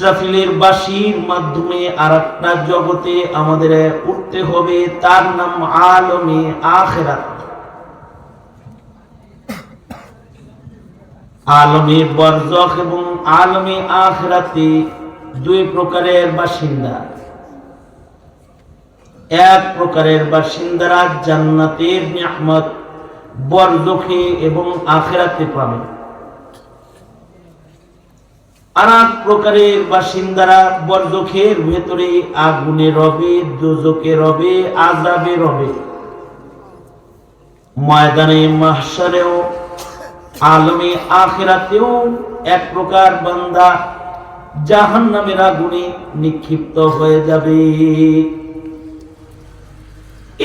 ইসরাফিলের বাসির মাধ্যমে আর একটা জগতে আমাদের উঠতে হবে। তার নাম আলমে আখেরাত। আলমে বরজখ এবং আলমে আখেরাতে দুই প্রকারের বাসিন্দা। এক প্রকারের বাসিন্দারা জান্নাতের নিয়ামত বরজখে এবং আখেরাতে পাবে। আর প্রকারের বাসিন্দারা বরজখের ভেতরে আগুনে রবে দোজকে রবে আজাবে রবে। ময়দানে মাহসারেও আলমে আখেরাতেও এক প্রকার বান্দা জাহান নামের আগুনে নিক্ষিপ্ত হয়ে যাবে।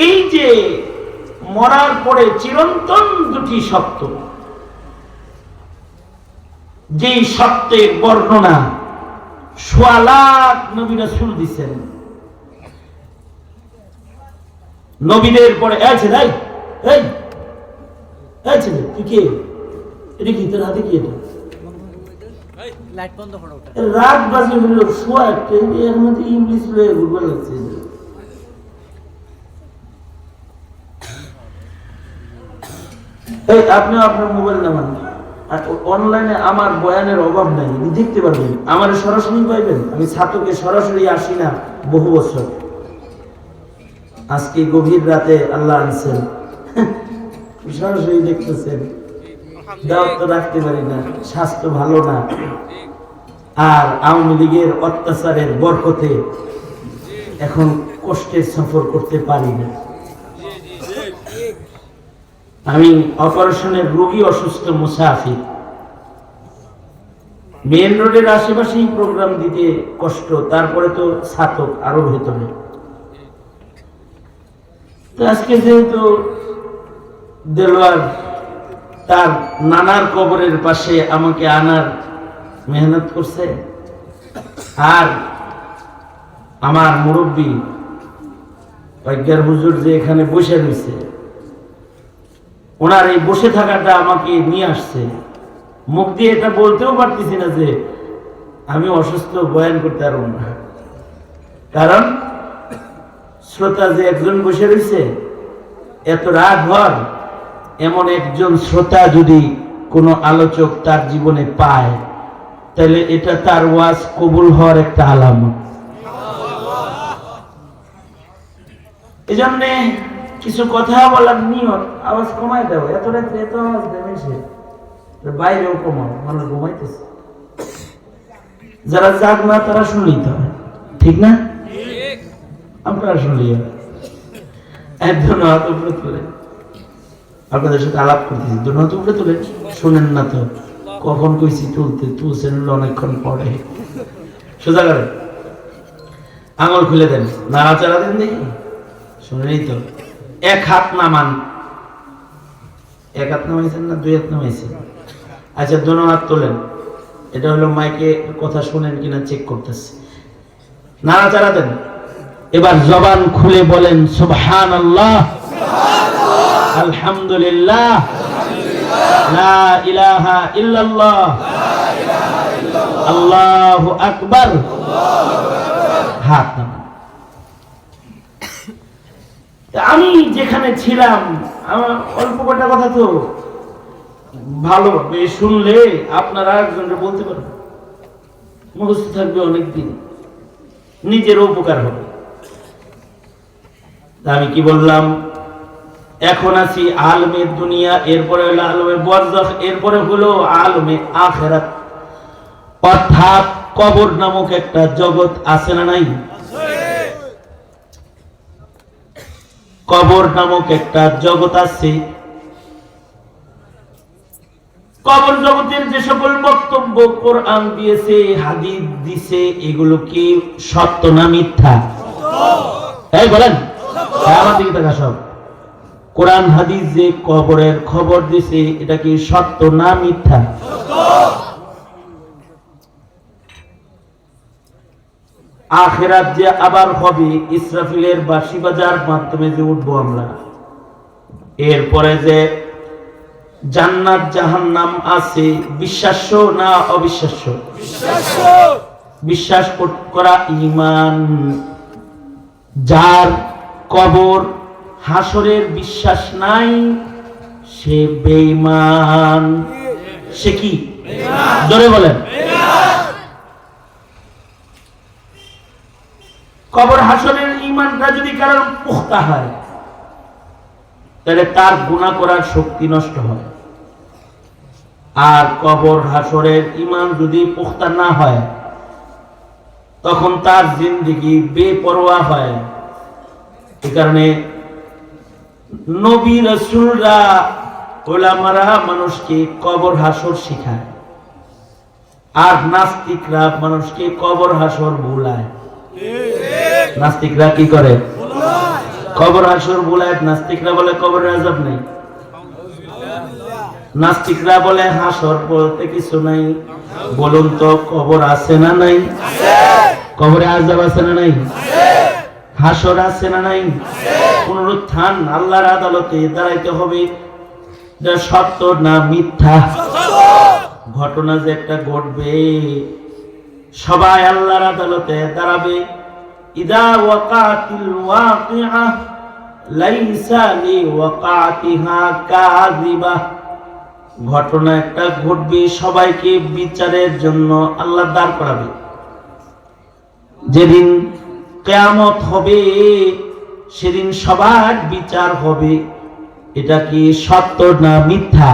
এই যে মরার পরে চিরন্তন দুটি সত্য যেই সত্যের বর্ণনা সোয়ালাক নবী রাসূল দিছেন। নবীদের পরে আছে তাই এই ছেলে তুই কে? এটা কি তোর হাতে কি এটা? রাত বাজে হলো শোয়া একটা এর মধ্যে ইংলিশ লয়ে ঘুরবে লাগছে। এই আপনি আপনার মোবাইল নামান। আর অনলাইনে আমার বয়ানের অভাব নাই আপনি দেখতে পারবেন আমার সরাসরি পাইবেন আমি ছাত্রকে সরাসরি আসি না বহু বছর। আজকে গভীর রাতে আল্লাহ আনছেন। সরাসরি দেখতেছেন। দাওয়াত রাখতে পারি না, স্বাস্থ্য ভালো না। আর আওয়ামী লীগের অত্যাচারের বরকতে এখন কষ্টের সফর করতে পারি না। আমি অপারেশনের রোগী, অসুস্থ, মুসাফির। মেন রোডের আশেপাশেই প্রোগ্রাম দিতে কষ্ট, তারপরে তো ছাতক আরও ভেতরে। আজকে যেহেতু দেলোয়ার তার নানার কবরের পাশে আমাকে আনার মেহনত করছে, আর আমার মুরব্বী, অজ্ঞার হুজুর যে এখানে বসে রয়েছে ওনার এই বসে থাকাটা আমাকে নিয়ে আসছে। মুখ দিয়ে এটা বলতেও পারতেছি না যে আমি অসুস্থ, বয়ান করতে পারব না। কারণ শ্রোতা যে একজন বসে রয়েছে, এত রাত ভর এমন একজন শ্রোতা যদি কোনো আলোচক তার জীবনে পায়, তাহলে এটা তার ওয়াজ কবুল হওয়ার একটা আলামত। এই জন্যে কিছু কথা বলার নিয়ত আওয়াজ কমাই দাও। এত রাত্রে এত আওয়াজ দেবে সে বাইরেও কমাও, মানুষ ঘুমাইতেছে। যারা জাগ না, তারা শুনলেই তো ঠিক না? আপনারা শুনলেই একজন হাত উপরে তুলে। আপনাদের সাথে আলাপ করতেছি। দুজন হাত উপরে তুলে। শোনেন না তো। কখন কইছি তুলতে, তুলছেন অনেকক্ষণ পরে। সোজা করে। আঙুল খুলে দেন। নাড়াচাড়া দেন দেখি। শুনেনি তো। এক হাত নামান। এক হাত নামাইছেন না দুই হাত নামাইছেন? আচ্ছা দোনো হাত তোলেন। এটা হলো মাইকে কথা শুনেন কিনা চেক করতেছে। নাড়াচাড়া দেন। এবার জবান খুলে বলেন সুবহান আল্লাহ আলহামদুলিল্লাহ। লা ইলাহা ইল্লাল্লাহ। আল্লাহু আকবার। হাত নামান। আমি যেখানে ছিলাম, আমার অল্প কটা কথা তো। ভালোভাবে শুনলে আপনারা একজনকে বলতে পারবেন মুখস্থ থাকবে অনেকদিন। নিজের উপকার হবে। আমি কি বললাম? এখন আছি আলমে দুনিয়া, এরপরে হলো আলমে বরজখ এরপরে হলো আলমে আখেরাত। অর্থাৎ কবর নামক একটা জগৎ আছে না নাই? কবর নামক একটা জগৎ আছে। কবর জগতের যে সকল বক্তব্য কোরআন দিয়েছে হাদিস দিছে এগুলো কি সত্য না মিথ্যা? এই বলেন হ্যাঁ, আমার দিকে তাকা সব। কোরআন হাদিস যে কবরের খবর দিছে এটা কি সত্য না মিথ্যা? আখেরাত যে আবার হবে, ইসরাফিলের বাসি বাজার মাধ্যমে যে উঠবো আমরা। এরপরে যে জান্নাত জাহান্নাম আছে, বিশ্বাস্য না অবিশ্বাস্য? বিশ্বাস করা ইমান যার কবর হাসরের বিশ্বাস নাই, সে বেঈমান। সে কি? জোরে বলেন। কবর হাসরের ইমানটা যদি কারোর পুখতা হয়, তাহলে তার গুণা করার শক্তি নষ্ট হয়। আর কবর হাসরের ইমান যদি পুখতা না হয়, তখন তার জিন্দিগি বেপরোয়া হয়। এ কারণে নবী রসুলরা, ওলামারা মানুষকে কবর হাসর শিখায়, আর নাস্তিকরা মানুষকে কবর হাসর ভুলায় নাস্তিকরা কি করে? কবর হাসর ভুলায় নাস্তিকরা বলে কবরের আজাব নেই। নাস্তিকরা বলে হাসর বলতে কিছু নাই। বলুন তো, কবর আছে না নাই? কবরে আজাব আছে না নাই? হাসর আছে না নাই? পুনরুত্থান আল্লাহর আদালতে দাঁড়াইতে হবে। যা সত্য না মিথ্যা? ঘটনা যে একটা ঘটবে, সবাই আল্লাহর আদালতে দাঁড়াবে। ইদা ওয়াকাতিল ওয়াকিআ লাইসা লিওয়াকাতিহা কাযিবা। ঘটনা একটা ঘটবে সবাইকে বিচারের জন্য আল্লাহ দাঁড় করাবে। যেদিন কেয়ামত হবে সেদিন সবার বিচার হবে। এটা কি সত্য না মিথ্যা?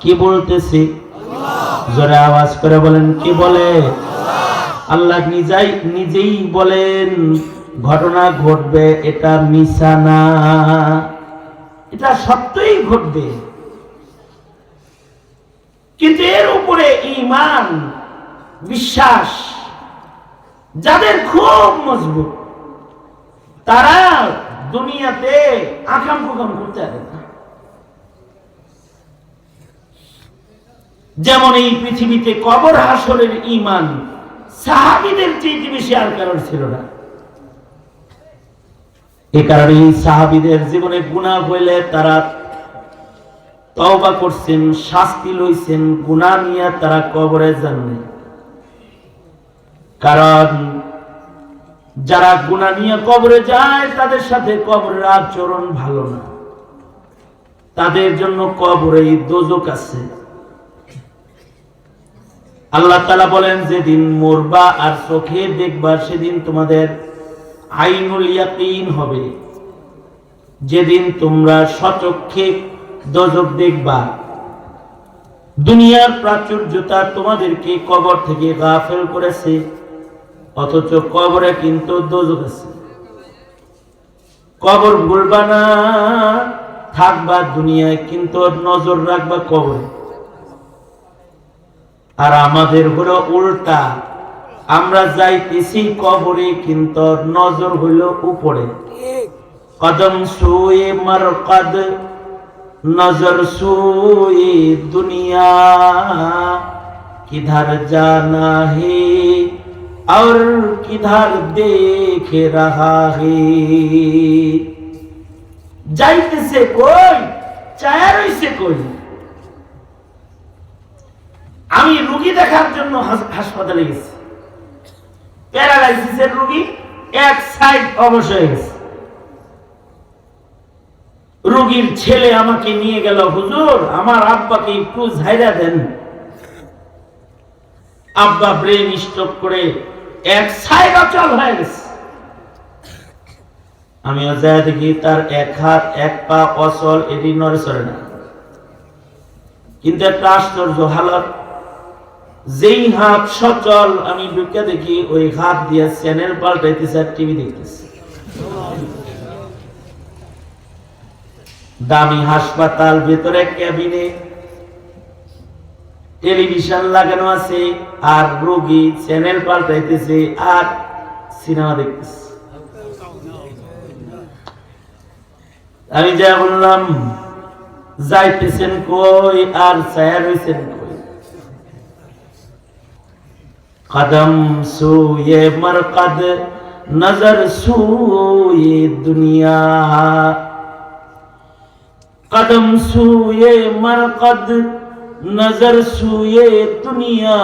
কি বলতেছে? জোরে আওয়াজ করে বলেন কি বলে? আল্লাহ নিজেই নিজেই বলেন, ঘটনা ঘটবে, এটা মিশা না এটা সত্যই ঘটবে। কিন্তু এর উপরে ইমান বিশ্বাস, যাদের খুব মজবুত, তারা দুনিয়াতে আকাম কুকাম করতে পারে যেমন এই পৃথিবীতে কবর হাসরের ইমান সাহাবিদের চেয়ে বেশি আর কারণ ছিল না। এ কারণে সাহাবিদের জীবনে গুণা হইলে তারা তওবা করছেন, শাস্তি লইছেন গুণা নিয়ে তারা কবরে যান কারণ যারা গুণা নিয়ে কবরে যায়, তাদের সাথে কবরের আচরণ ভালো না। তাদের জন্য কবরে দোজক আছে। আল্লাহ তালা বলেন, যেদিন মরবা আর চোখে দেখবা, সেদিন তোমাদের আইনুল ইয়াকিন হবে। যেদিন তোমরা সচক্ষে দজক দেখবা, দুনিয়ার প্রাচুর্যতা তোমাদেরকে কবর থেকে গাফেল করেছে, অথচ কবরে কিন্তু দোজক আছে। কবর ভুলবা না, থাকবা দুনিয়ায় কিন্তু নজর রাখবা কবরে। আর আমাদের হলো উল্টা। আমরা যাইতেছি কবরে, কিন্তু নজর হইল উপরে। কদম সুয়ে মারকাদ, নজর সুয়ে দুনিয়া। কিধার জানা হে, আর কিধার দেখে রাহা হে। যাইতেছে কই? চায় রইছে কই? আমি রুগী দেখার জন্য হাসপাতালে গেছি। প্যারালাইসিসের রুগী এক সাইড অবশ হয়ে গেছে। রুগীর ছেলে আমাকে নিয়ে গেল, হুজুর, আমার আব্বাকে একটু ঝাইরা দেন। আব্বা ব্রেন স্ট্রোক করে এক সাইড অচল হয়ে গেছে। আমি যায় দেখি তার এক হাত, এক পা অচল, এটি নড়ে চড়ে না। কিন্তু একটা আশ্চর্য হালত যেই হাত সচল, আমি ঢুকে দেখি ওই হাত দিয়ে চ্যানেল পাল্টাইতেছে আর টিভি দেখতেছে। দামি হাসপাতাল, ভেতরে ক্যাবিনে টেলিভিশন লাগানো আছে, আর রোগী চ্যানেল পাল্টাইতেছে আর সিনেমা দেখতেছে। আমি যা বললাম, যাইতেছেন কই আর ছায়া রয়েছেন কই? قدم سوئے مرقد نظر سوئے دنیا قدم سوئے مرقد نظر سوئے دنیا